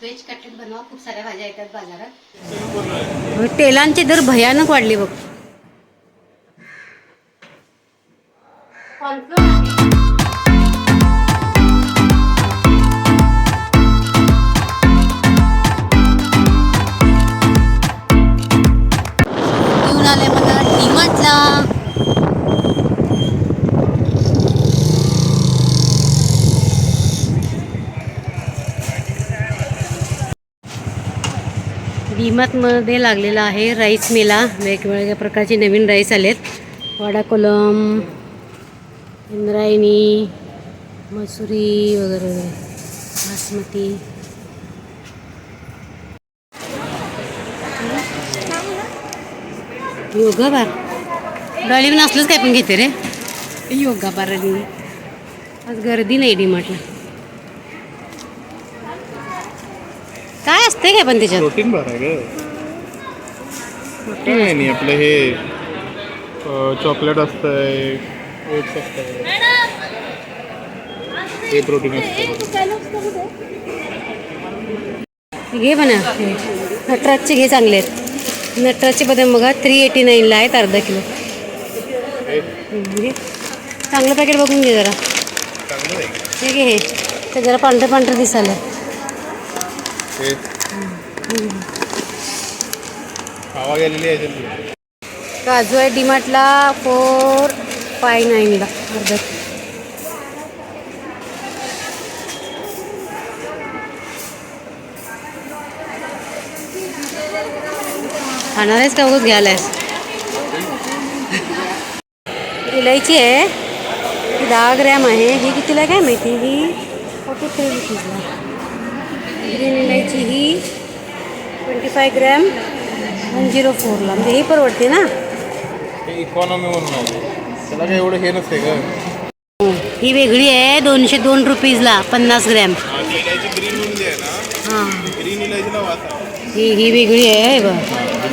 Veg cutlet बनवा खूप साऱ्या भाज्या येतात बाजारात. तेलांचे दर भयानक वाढले बघ. घेऊन आले मला डीमार्टला. मध्ये लागलेला आहे राईस मेला. वेगवेगळ्या प्रकारचे नवीन राईस आलेत. वाडा कोलम इंद्रायणी मसुरी वगैरे वगैरे बासमती. Yoga Bar. डॉली पण असलंच काय पण घेते रे? योगा बार आज गर्दी नाही डी म्हटलं काय असते काय पण त्याच्यात? प्रोटीन बार आहे ग. काय नाही आपलं हे चॉकलेट असतंय ओट्स असतंय. हे प्रोटीन असतं घे म्हणा. नटराजचे घे चांगले आहेत. नटराजचे बदाम बघा थ्री एटी नाईनला आहेत अर्धा किलो. हम्म, घे चांगलं पॅकेट बघून घे जरा. चांगलं आहे. हे घे हे. ते जरा पांढरं पांढरं दिसायला हे गेलेली आहे त्याची. काजू आहे डीमार्टला फोर फाय नाईनला अर्धा. खाणार आहेस का? उगाच घ्यायला आहेस. इलायची आहे. दहा ग्रॅम आहे. ही कितीला काय माहिती? ही फोर्टी थ्री रुपीजला ग्रीन इलायची ही twenty five gram one zero फोरला. म्हणजे ही परवडते ना? हे इकॉनॉमी म्हणून त्याला काही एवढं हे नसते का ही. वेगळी आहे दोनशे दोन रुपीजला पन्नास ग्रॅम. ग्रीन म्हणजे हां. ही ही वेगळी आहे हे बघ.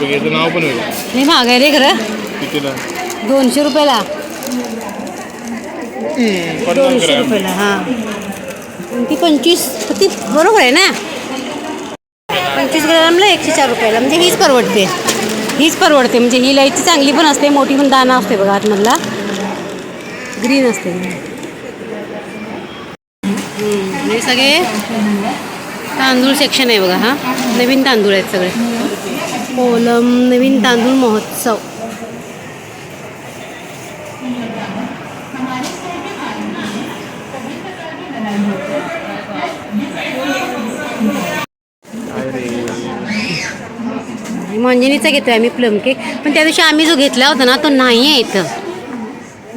हे याचं नाव पण वेगळं. नाही महाग आहे रे खरं. कितीला? दोनशे रुपयाला. दोनशे रुपयाला हां. ती पंचवीस? ती बरोबर आहे ना? पंचवीस ग्रॅमला एकशे चार रुपयाला. म्हणजे हीच परवडते. हीच परवडते. म्हणजे ही लाईची चांगली पण असते मोठी पण दाना असते बघा आतमधला. ग्रीन असते. हे सगळे तांदूळ सेक्शन आहे बघा हा. नवीन तांदूळ आहेत सगळे. कोलम नवीन तांदूळ महोत्सव. मंजिनीचा घेतोय आम्ही प्लम केक पण त्या दिवशी आम्ही जो घेतला होता ना तो नाही आहे इथं.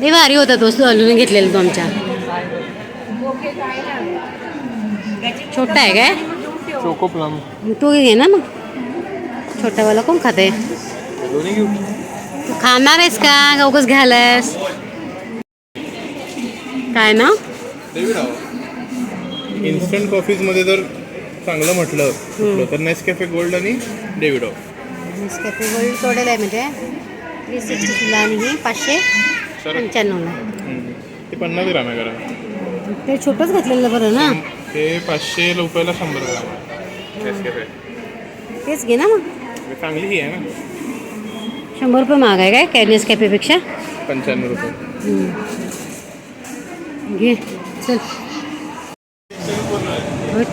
लय भारी होता तो सलून घेतलेला तो आमच्या. छोटा आहे काय? चोको प्लम तू घे ना मग. छोटावाला कोण खाते तू खाणार आहेस का? उगाच घ्यायलास काय ना इन्स्टंट कॉफीजमध्ये जर चांगलं म्हटलं तर नेसकॅफे गोल्ड आणि डेव्हिड ऑफ नेसकॅफे गोल्ड तोडेल आहे म्हणजे थ्री सिक्स्टीला आणि ही पाचशे पंच्याण्णवला ते पन्नास ग्राम आहे करा। ते छोटंच घातलेलं बरं ना? ते पाचशे रुपयाला शंभर ग्राम नेसकॅफे तेच घे ना मग. हे चांगली ही आहे ना? शंभर रुपये महाग आहे काय? काय नेसकॅफेपेक्षा पंच्याण्णव रुपये. घे चल.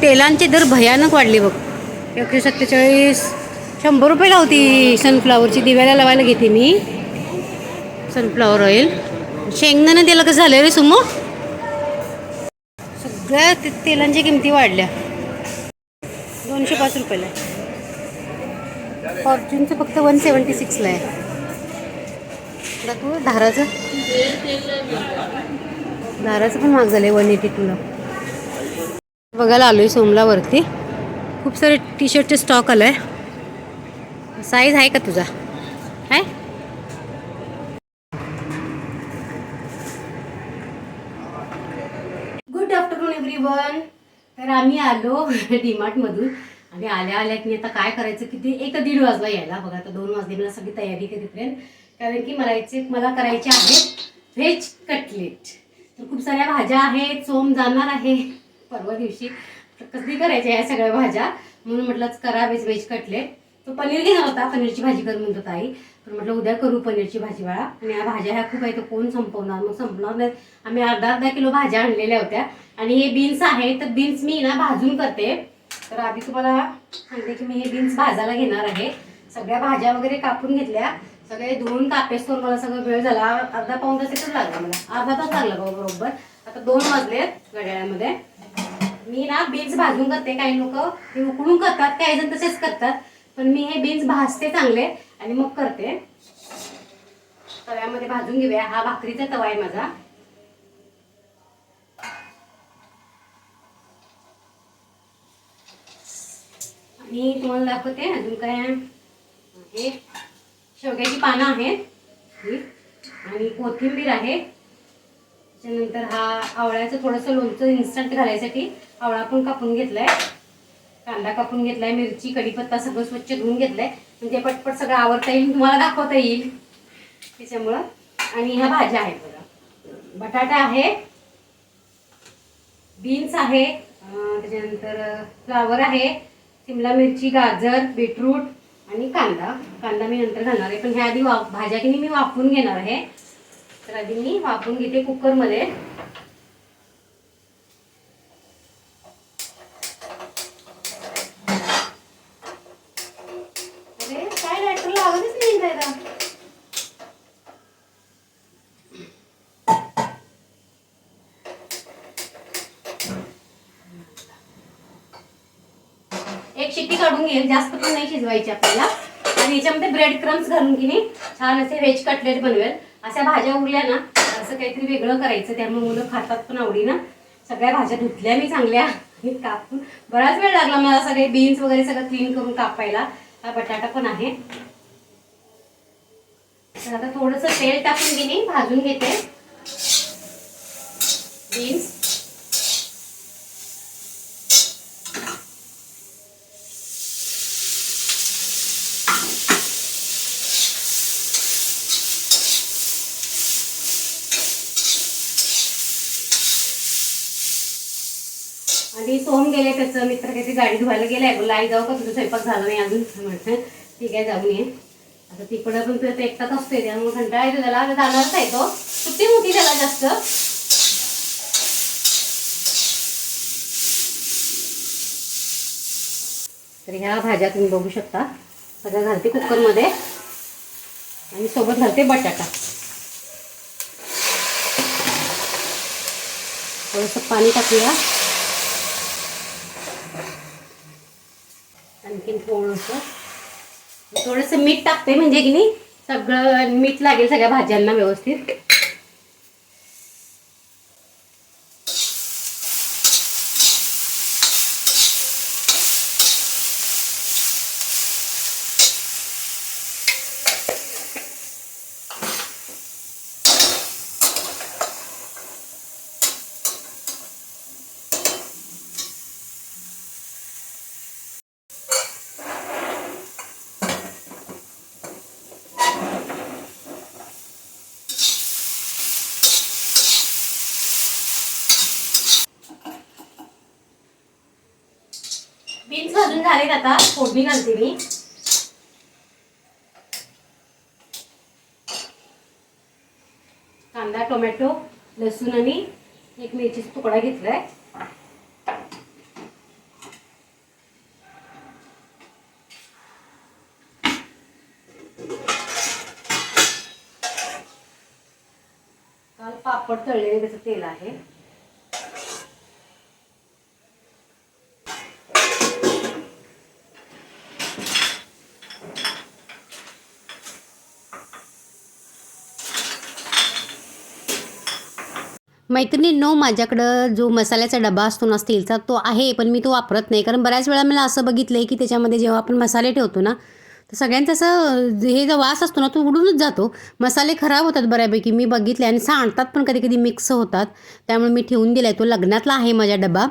तेलांचे दर भयानक वाढले बघ. एकशे सत्तेचाळीस शंभर रुपये लावती सनफ्लावरची दिव्याला लावायला घेते मी. सनफ्लावर ऑइल शेंगदाणं तेला कसं झालं रे सुमो? सगळ्या ते तेलांच्या किमती वाढल्या. दोनशे पाच रुपयाला. आहे. फॉर्च्यूनचं फक्त वन सेवन्टी सिक्सला आहे. दाखव धाराचं. धाराचं पण महाग झालं आहे वन एटी टूला बघायला आलो आहे सोमलावरती. खूप सारे टी शर्टचे स्टॉक आलं आहे साईज आहे का तुझा? आहे गुड आफ्टरनून एव्हरीवन तर आम्ही आलो डीमार्टमधून आणि आल्या आल्या की आता काय करायचं किती एक दीड वाजला यायला. बघा आता दोन वाजले मला सगळी तयारी करीपर्यंत कारण की मला याचे मला करायचे आहेत व्हेज कटलेट तर खूप साऱ्या भाज्या आहेत सोम जाणार आहे. परवा दिवशी तर कधी करायच्या या सगळ्या भाज्या? म्हणून म्हटलं करा व्हेज व्हेज कटलेट पनीर घेणार होता पनीरची भाजी कर म्हणतो ताई. पण म्हटलं उद्या करू पनीरची भाजी वाळा आणि या भाज्या ह्या खूप आहेत कोण संपवणार? मग संपणार नाही. आम्ही अर्धा अर्धा किलो भाज्या आणलेल्या होत्या. आणि हे बीन्स आहे तर बीन्स मी ना भाजून करते. तर आधी तुम्हाला सांगते की मी हे बीन्स भाजायला घेणार आहे. सगळ्या भाज्या वगैरे कापून घेतल्या. सगळे धुवून कापेस करून मला सगळं वेळ झाला. अर्धा पाऊन तासातच लागला मला. अर्धा तास लागला भाऊ बरोबर. आता दोन वाजलेत घड्याळामध्ये. मी ना बीन्स भाजून करते. काही लोक ते उकळून करतात काही जण तसेच करतात. पण मी हे बीन्स भाजते चांगले आणि मग करते. तव्यामध्ये भाजून घेऊया. हा भाकरीचा तवा आहे माझा. आणि तुम्हाला दाखवते. अजून काय हे शेवग्याची पानं आहेत. आणि कोथिंबीर आहे. त्याच्यानंतर हा आवळ्याचं थोडंसं लोणचं इन्स्टंट घालायसाठी आवळा पण कापून घेतलाय. कांदा कापून घेतलाय मिरची कढीपत्ता सगळं स्वच्छ धुवून घेतलंय. म्हणजे पटपट सगळं आवडता येईल तुम्हाला दाखवता येईल. त्याच्यामुळं. आणि ह्या भाज्या आहेत बघा. बटाटा आहे बीन्स आहे त्याच्यानंतर फ्लावर आहे शिमला मिरची गाजर बीटरूट आणि कांदा. कांदा मी नंतर घालणार आहे. पण ह्या आधी वा भाज्या की नाही मी वापरून घेणार आहे. तर आधी मी वापरून घेते कुकरमध्ये शिजवायची आपल्याला. आणि याच्यामध्ये ब्रेड क्रम्स घालून की नाही छान असे व्हेज कटलेट बनवेल. अशा भाज्या उरल्या ना असं काहीतरी वेगळं करायचं. त्यामुळे मुलं खातात पण आवडीनं. सगळ्या भाज्या धुतल्या मी चांगल्या. आणि कापून बराच वेळ लागला मला सगळे बीन्स वगैरे सगळं क्लीन करून कापायला. हा बटाटा पण आहे. तर आता थोडंसं तेल टाकून घेणे. भाजून घेते. बीन्स होऊन गेले त्याचं? मित्र काहीतरी गाडी धुवायला गेलाय. बोलला आई जाऊ का? तुझं स्वयंपाक झाला नाही अजून. म्हटलं ठीक आहे जाऊन ये. आता तिकडं पण तो एकटाच असतोय. त्यामुळे कंटाळा येतो त्याला आता जाणारच आहे तो. सुट्टी मोठी त्याला जास्त. तर ह्या भाज्या तुम्ही बघू शकता. सगळ्या घालते कुकरमध्ये. आणि सोबत घालते बटाटा. थोडंसं पाणी टाकूया. आणखीन थोडंसं. थोडंसं मीठ टाकते म्हणजे की नाही सगळं मीठ लागेल सगळ्या भाज्यांना व्यवस्थित. भाजून झालेत आता. फोडणी घालते मी. कांदा टोमॅटो लसूण आणि एक मिरचीचा तुकडा घेतलाय. काल पापड तळलेले त्याचं तेल आहे. मैत्रिणींनो माझ्याकडं जो मसाल्याचा डबा असतो ना स्टीलचा तो आहे पण मी तो वापरत नाही. कारण बऱ्याच वेळा मला असं बघितलं आहे की त्याच्यामध्ये जेव्हा आपण मसाले ठेवतो ना तर सगळ्यांचा असं हे जो वास असतो ना तो उडूनच जातो. मसाले खराब होतात बऱ्यापैकी मी बघितले आणि सांडतात पण कधी कधी मिक्स होतात. त्यामुळे मी ठेवून दिला आहे तो लग्नातला आहे माझा डबा.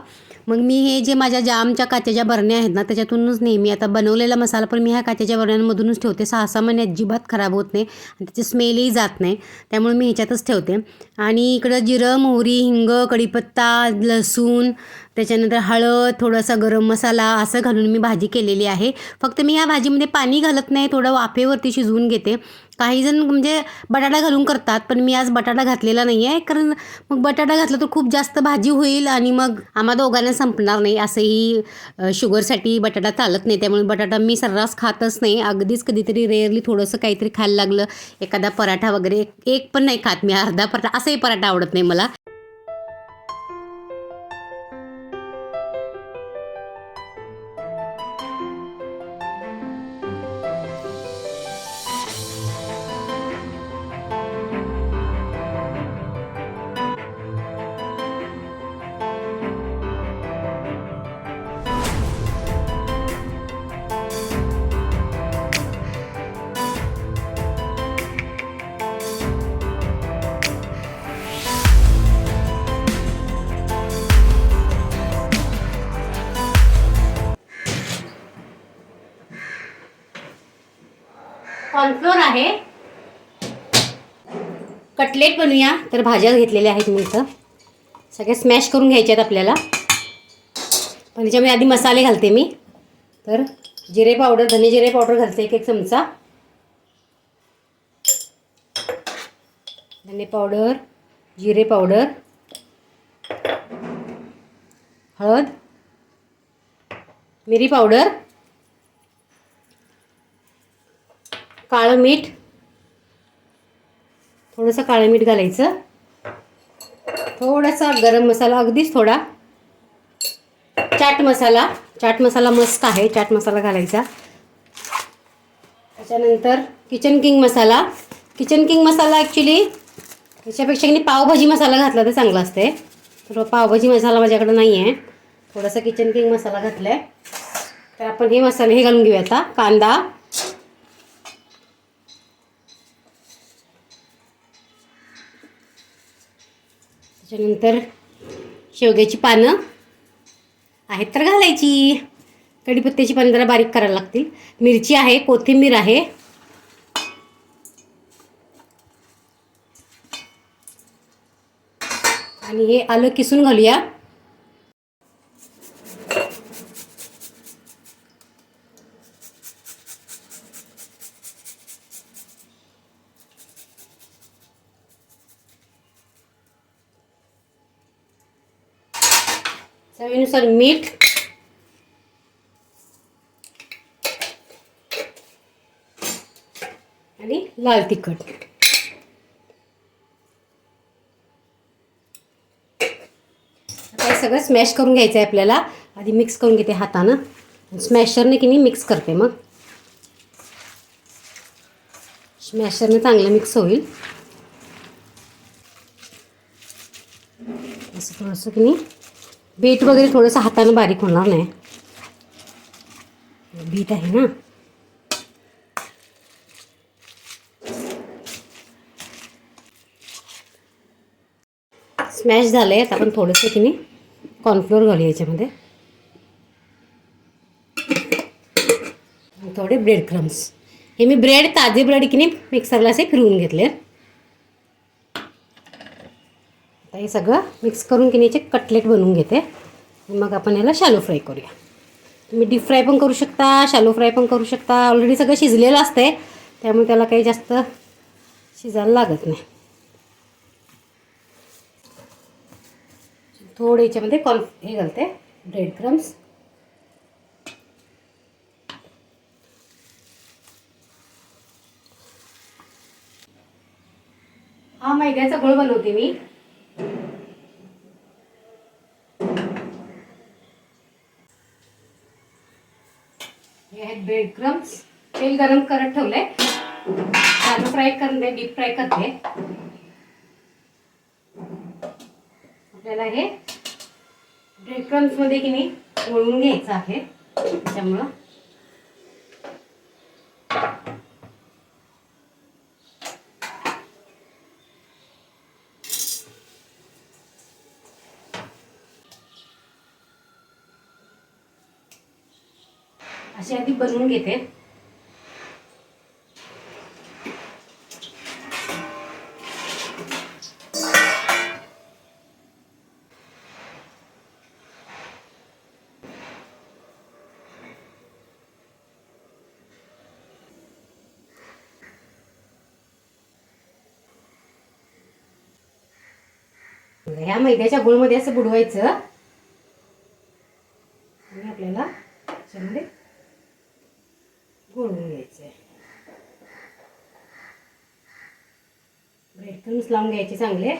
मग मी हे जे माझ्या जामच्या काचेच्या बरण्या आहेत ना त्याच्यातूनच नेहमी आता बनवलेला मसाला पण मी ह्या काचेच्या बरण्यांमधूनच ठेवते. सहा सहा महिने अजिबात खराब होत नाही आणि त्याची स्मेलही जात नाही. त्यामुळे मी ह्याच्यातच ठेवते. आणि इकडं जिरं मोहरी हिंग कढीपत्ता लसूण त्याच्यानंतर हळद थोडासा गरम मसाला असं घालून मी भाजी केलेली आहे. फक्त मी ह्या भाजीमध्ये पाणी घालत नाही थोडं वाफेवरती शिजवून घेते. काही जण म्हणजे बटाटा घालून करतात पण मी आज बटाटा घातलेला नाही आहे कारण मग बटाटा घातला तर खूप जास्त भाजी होईल आणि मग आम्हा दोघांना संपणार नाही असंही शुगरसाठी बटाटा चालत नाही. त्यामुळे बटाटा मी सर्रास खातच नाही. अगदीच कधीतरी रेअरली थोडंसं काहीतरी खायला लागलं. एखादा पराठा वगैरे एक- एक पण नाही खात मी अर्धा पराठा असंही पराठा आवडत नाही मला. कॉर्नफ्लोअर आहे. कटलेट बनवूया तर भाज्या घेतलेल्या आहेत मी इथं. सगळ्या स्मॅश करून घ्यायच्या आहेत आपल्याला. पण त्याच्यामध्ये आधी मसाले घालते मी. तर जिरे पावडर धने जिरे पावडर घालते एक एक चमचा. धने पावडर जिरे पावडर हळद मिरी पावडर काळं मीठ. थोडंसं काळं मीठ घालायचं. थोडासा गरम मसाला अगदीच थोडा. चाट मसाला. चाट मसाला मस्त आहे. चाट मसाला घालायचा. त्याच्यानंतर kitchen king masala. Kitchen king masala actually त्याच्यापेक्षा की पावभाजी मसाला घातला तर चांगला असते तर पावभाजी मसाला माझ्याकडे नाही आहे थोडासा किचन किंग मसाला घातला आहे तर आपण हे मसाले हे घालून घेऊया आता कांदा त्याच्यानंतर शेवग्याची पानं आहेत तर घालायची. कढीपत्त्याची पानं जरा बारीक करायला लागतील. मिरची आहे कोथिंबीर आहे. आणि हे आलं किसून घालूया. चवीनुसार मीठ. आणि लाल तिखट. आता हे सगळं स्मॅश करून घ्यायचं आहे आपल्याला. आधी मिक्स करून घेते हातानं. स्मॅशरने की नाही मिक्स करते मग. स्मॅशरने चांगलं मिक्स होईल. असं थोडंसं की नाही बीट वगैरे थोडंसं हातानं बारीक होणार नाही. बीट आहे ना? स्मॅश झालं आहे आता आपण थोडंसं की नाही कॉर्नफ्लोअर घालूया याच्यामध्ये. थोडे ब्रेड क्रम्स हे मी ब्रेड ताजे ब्रेड की नाही मिक्सरला असे फिरवून घेतले आता हे सगळं मिक्स करून की नाही याचे कटलेट बनवून घेते. मग आपण याला शॅलो फ्राय करूया. तुम्ही डीप फ्राय पण करू शकता शॅलो फ्राय पण करू शकता. ऑलरेडी सगळं शिजलेलं असतंय. त्यामुळे त्याला काही जास्त शिजायला लागत नाही. थोडं याच्यामध्ये कॉर्न हे घालते. ब्रेड क्रम्स हा मैद्याचा गोळ बनवते मी. आहेत ब्रेड क्रम्स तेल गरम करत ठेवलंय. आलू फ्राय करते डीप फ्राय करते. आपल्याला हे ब्रेड क्रम्समध्ये की नाही वळून घ्यायचं आहे. त्यामुळं याची आधी बनवून घेते. ह्या मैद्याच्या गुळमध्ये असं बुडवायचं. लावून घ्यायचे चांगले.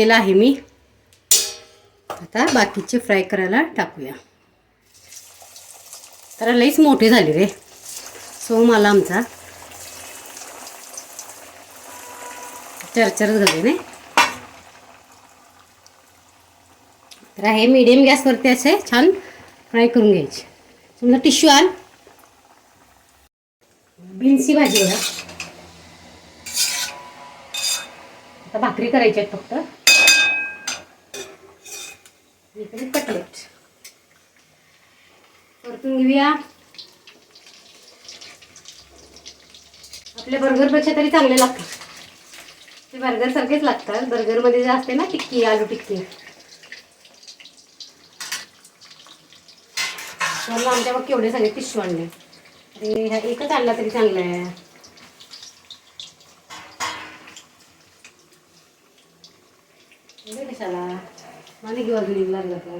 घेतलेला आहे मी. आता बाकीचे फ्राय करायला टाकूया. तर लईच मोठे झाले रे. सो मला आमचा. चरचरच झाले नाही. तर हे मीडियम गॅसवरती असे छान फ्राय करून घ्यायचे. समजा टिश्यू आण बीन्सची भाजी बघा आता भाकरी करायची आहेत फक्त. इकडे कटलेट. परतून घेऊया. आपल्या बर्गरपेक्षा तरी चांगले लागतात ते बर्गर सारखेच लागतात. बर्गरमध्ये जे असते ना टिक्की आलू टिक्की. मला आमच्या मग केवढे सगळे टिश्यू आणले. ह्या एकच आणला तरी चांगला आहे एवढे कशाला आणि घेऊ अजून एक लागला तर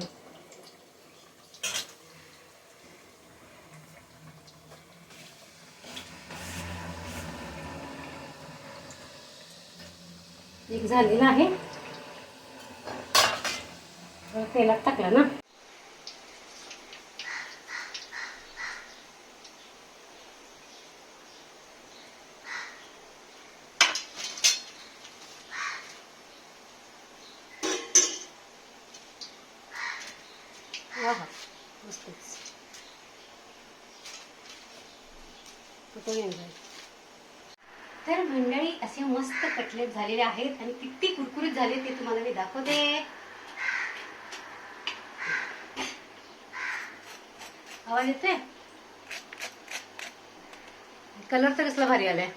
एक झालेला आहे. तेलात टाकला ना आहा, मस्तच. कुठं गेलं? तर मंडळी असे मस्त कटलेट झालेले आहेत आणि किती कुरकुरीत झाले ते तुम्हाला मी दाखवते. आवाज येते कलर तर कसला भारी आलाय.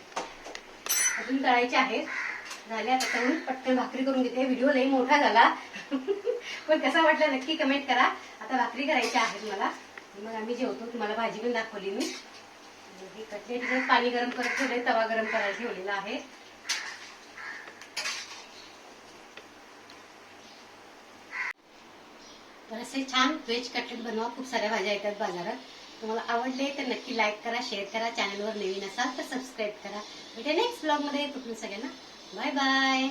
अजून तळायचे आहेत. झाले आता तळून पटकन भाकरी करून घेते. व्हिडिओ लई मोठा झाला. पण कसा वाटला नक्की कमेंट करा. आता भाकरी करायची आहेत मला. मग आम्ही जेवतो. तुम्हाला भाजी पण दाखवली मी. हे कटलेट पाणी गरम करत ठेवले तवा गरम करायला ठेवलेला आहे. तर असे छान व्हेज कटलेट बनवा खूप साऱ्या भाज्या येतात बाजारात. तुम्हाला आवडले तर नक्की लाईक करा शेअर करा चॅनलवर नवीन असाल तर सबस्क्राईब करा. भेटे नेक्स्ट ब्लॉगमध्ये तुम्ही सगळ्यांना बाय बाय